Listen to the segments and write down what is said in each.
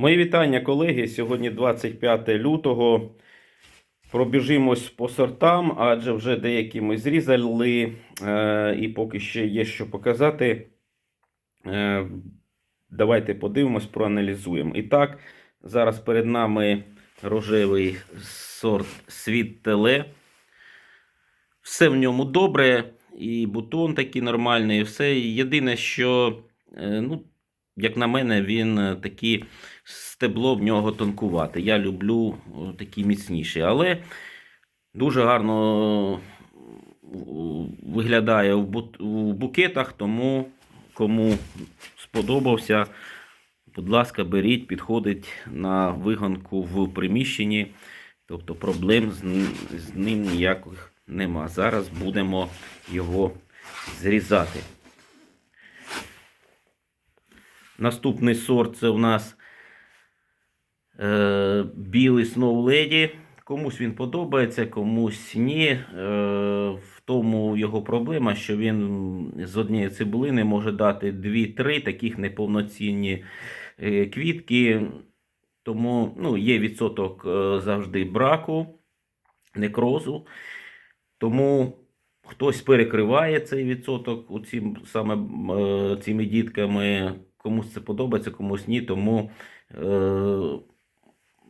Мої вітання, колеги. Сьогодні 25 лютого. Пробіжимось по сортам, адже вже деякі ми зрізали, е, і поки ще є що показати. Е, давайте подивимось, проаналізуємо. І так, зараз перед нами рожевий сорт Світ Теле. Все в ньому добре, і бутон такий нормальний, і все. Єдине, що, е, ну, як на мене, він е, такий стебло в нього тонкувате. Я люблю такі міцніші, але дуже гарно е, виглядає в букетах, тому кому сподобався, будь ласка, беріть, підходить на вигонку в приміщенні. Тобто проблем з ним ніяких нема. Зараз будемо його зрізати. Наступний сорт це у нас е, білий Snow Lady. Комусь він подобається, комусь ні. Е, в тому його проблема, що він з однієї цибулини може дати 2-3 таких неповноцінні е, квітки. Тому ну, є відсоток е, завжди браку, некрозу. Тому хтось перекриває цей відсоток у цим, саме е, цими дітками. Комусь це подобається, комусь ні. Тому е,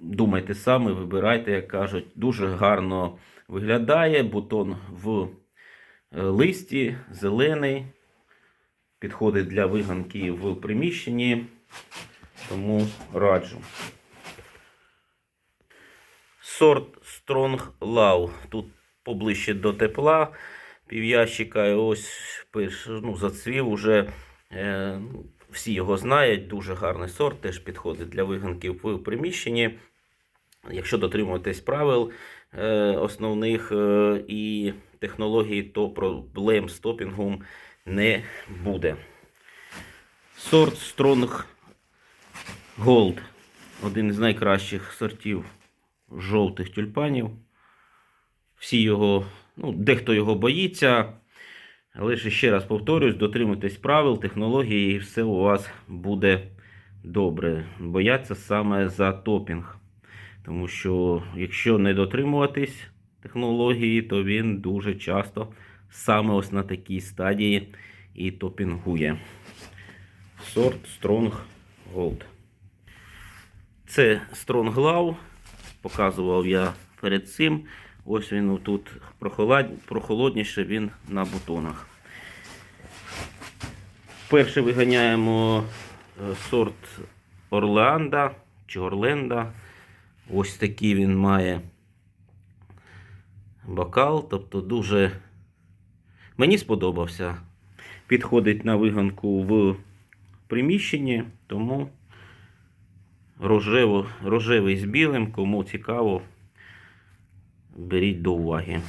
думайте самі, вибирайте, як кажуть. Дуже гарно виглядає. Бутон в е, листі, зелений. Підходить для виганки в приміщенні. Тому раджу. Сорт Strong Love. Тут поближче до тепла. Пів'ящика і ось ну, зацвів уже. Е, ну, всі його знають. Дуже гарний сорт, теж підходить для виганки в приміщенні. Якщо дотримуєтесь правил е, основних е, і технологій, то проблем з топінгом не буде. Сорт Strong Gold. Один із найкращих сортів жовтих тюльпанів. Всі його, ну, дехто його боїться. Але ще раз повторюсь, дотримуйтесь правил, технології, і все у вас буде добре. Бояться саме за топінг. Тому що якщо не дотримуватись технології, то він дуже часто саме ось на такій стадії і топінгує. Сорт Strong Gold. Це Strong Love. Показував я перед цим. Ось він тут прохолодніше він на бутонах. Перше виганяємо е, сорт Орлеанда чи Орленда. Ось такий він має бокал. Тобто дуже мені сподобався. Підходить на виганку в приміщенні, тому рожево, рожевий з білим, кому цікаво, беріть до уваги.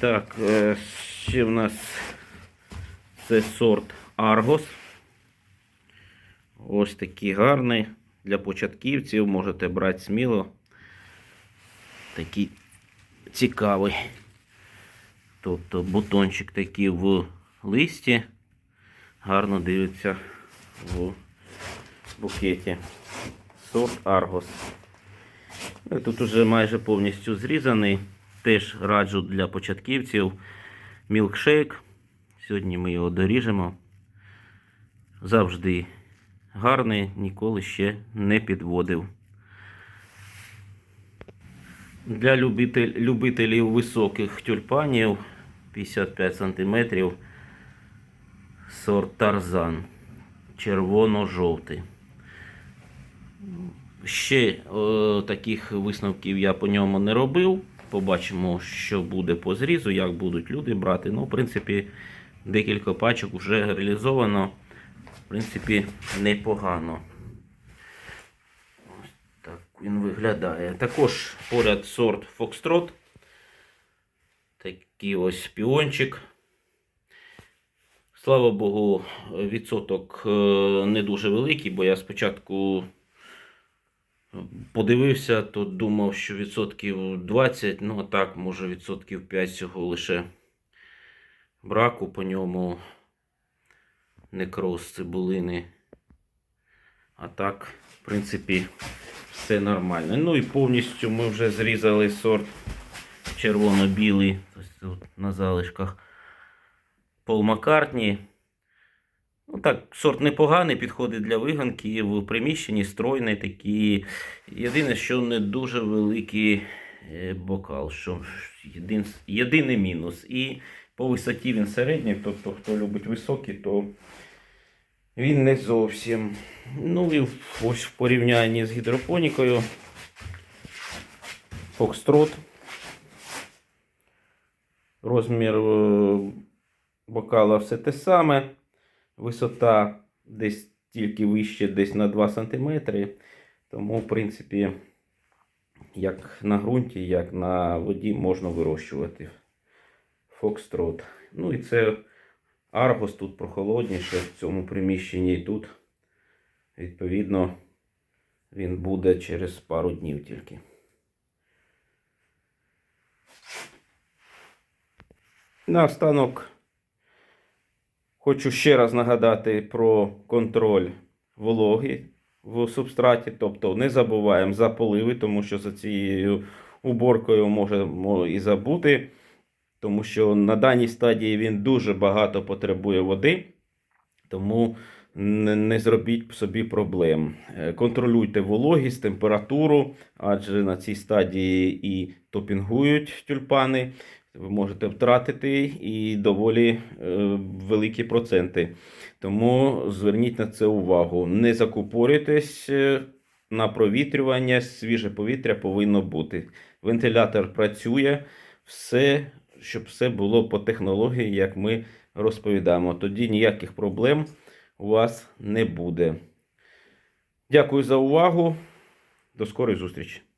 Так, е, ще в нас це сорт Argos. Ось такий гарний. Для початківців можете брати сміло. Такий цікавий. Тобто бутончик такий в листі. Гарно дивиться в букеті. Сорт Argos. Тут уже майже повністю зрізаний. Теж раджу для початківців мілкшейк. Сьогодні ми його доріжемо. Завжди гарний, ніколи ще не підводив. Для любитель, любителів високих тюльпанів 55 см сорт Тарзан. Червоно-жовтий. Ще е, таких висновків я по ньому не робив. Побачимо, що буде по зрізу, як будуть люди брати. Ну, в принципі, декілька пачок вже реалізовано. В принципі, непогано. Ось так він виглядає. Також поряд сорт Фокстрот. Такий ось піончик. Слава Богу, відсоток е, не дуже великий, бо я спочатку подивився, то думав, що відсотків 20, ну а так, може відсотків 5 всього лише браку по ньому некроз цибулини. А так, в принципі, все нормально. Ну і повністю ми вже зрізали сорт червоно-білий на залишках Пол Маккартні. Ну так, сорт непоганий, підходить для виганки в приміщенні, стройний такий. Єдине, що не дуже великий е, бокал, що єдин, єдиний мінус. І по висоті він середній, тобто хто любить високий, то він не зовсім. Ну і ось в порівнянні з гідропонікою. Фокстрот. Розмір е, бокала все те саме. Висота десь тільки вище, десь на 2 см. Тому, в принципі, як на ґрунті, як на воді можна вирощувати фокстрот. Ну і це аргос тут прохолодніше в цьому приміщенні. І тут, відповідно, він буде через пару днів тільки. Наостанок хочу ще раз нагадати про контроль вологи в субстраті. Тобто не забуваємо за поливи, тому що за цією уборкою можемо і забути, тому що на даній стадії він дуже багато потребує води. Тому не, зробіть собі проблем. Е, Контролюйте вологість, температуру, адже на цій стадії і топінгують тюльпани. Ви можете втратити і доволі е, великі проценти. Тому зверніть на це увагу. Не закупорюйтесь е, на провітрювання, свіже повітря повинно бути. Вентилятор працює, все, щоб все було по технології, як ми розповідаємо. Тоді ніяких проблем у вас не буде. Дякую за увагу. До скорої зустрічі!